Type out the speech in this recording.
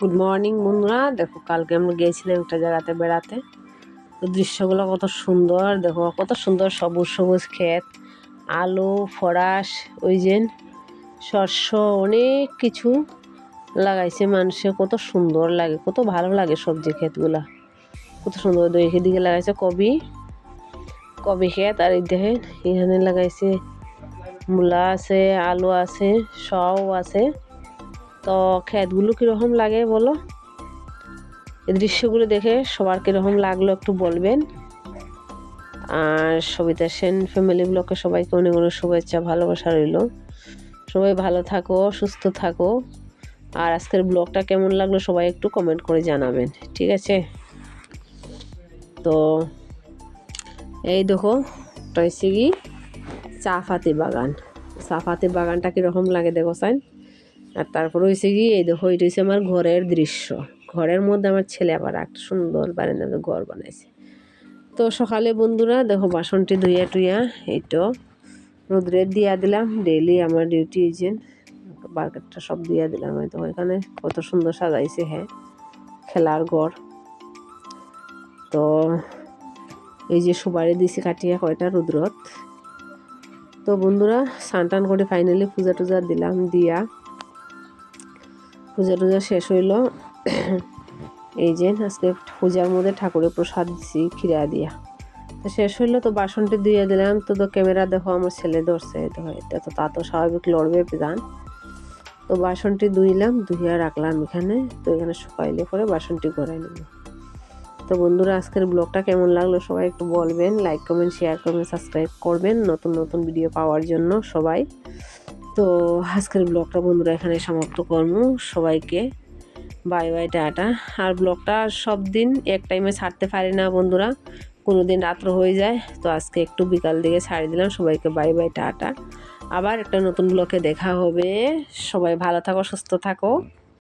Good morning বন্ধুরা। দেখো, কালকে আমরা গিয়েছিলাম একটা জায়গাতে বেড়াতে। দৃশ্যগুলো কত সুন্দর। দেখো, কত সুন্দর সবুজ সবুজ ক্ষেত, আলু, ফরাস, ওই যে শস্য, অনেক কিছু লাগাইছে মানুষে। কত সুন্দর লাগে, কত ভালো লাগে সবজি ক্ষেতগুলা। কত সুন্দর ওই দিকে লাগাইছে কবি। কবি ক্ষেত, আর দেখেন, এখানে লাগাইছে মূলা আছে, আলু আছে, সব আছে। তো ক্ষেতগুলো কীরকম লাগে বলো? এই দৃশ্যগুলো দেখে সবার কীরকম লাগল একটু বলবেন। আর সবিতা সেন ফ্যামিলি ব্লকে সবাইকে অনেক অনেক শুভেচ্ছা, ভালোবাসা রইল। সবাই ভালো থাকো, সুস্থ থাকো। আর আজকের ব্লগটা কেমন লাগল সবাই একটু কমেন্ট করে জানাবেন, ঠিক আছে? তো এই দেখো টয়সি কি? চাফাতি বাগান। চা চাফাতি বাগানটা কীরকম লাগে দেখো সাইন আর তারপর হয়েছে কি, এই দেখো, এটা হচ্ছে আমার ঘরের দৃশ্য। ঘরের মধ্যে আমার ছেলে আবার একটা সুন্দর বারান্দাতে ঘর বানাইছে। তো সকালে বন্ধুরা, দেখো, বাসনটি ধুইয়া টুইয়া এইটো তো রোদ্রে দিয়া দিলাম ডেইলি আমার ডিউটি যে বার্কেটটা সব দিয়া দিলাম হয়তো এখানে কত সুন্দর সাজাইছে হ্যাঁ খেলার ঘর। তো এই যে সুবারি দিছি কাটিয়া কয়টা রুদ্রত তো বন্ধুরা, স্নান টান করে ফাইনালি পূজা টুজা দিলাম, দিয়া পূজা টুজা শেষ হইল। এই যে আজকে পূজার মধ্যে ঠাকুরের প্রসাদ দিছি খিরা দিয়া। তো শেষ হইল, তো বাসনটি দিয়ে দিলাম। তো তো ক্যামেরা দেখো, আমার ছেলে ধরছে তো তা তো স্বাভাবিক লড়বে জান তো বাসনটি ধুইলাম, ধুইয়া রাখলাম এখানে। তো এখানে শুকাইলে পরে বাসনটি করে নেব। তো বন্ধুরা, আজকের ব্লগটা কেমন লাগল সবাই একটু বলবেন। লাইক কমেন্ট শেয়ার করবেন সাবস্ক্রাইব করবেন। নতুন নতুন ভিডিও পাওয়ার জন্য সবাই। তো আজকের ব্লগটা বন্ধুরা এখানে সমাপ্ত করব। সবাইকে বাই বাই, টাটা। আর ব্লগটা সব দিন এক টাইমে ছাড়তে পারি না বন্ধুরা। কোনো দিন রাত্র হয়ে যায়, তো আজকে একটু বিকাল দিকে ছাড়ি দিলাম। সবাইকে বাই বাই, টাটা। আবার একটা নতুন ব্লকে দেখা হবে। সবাই ভালো থাকো, সুস্থ থাকো।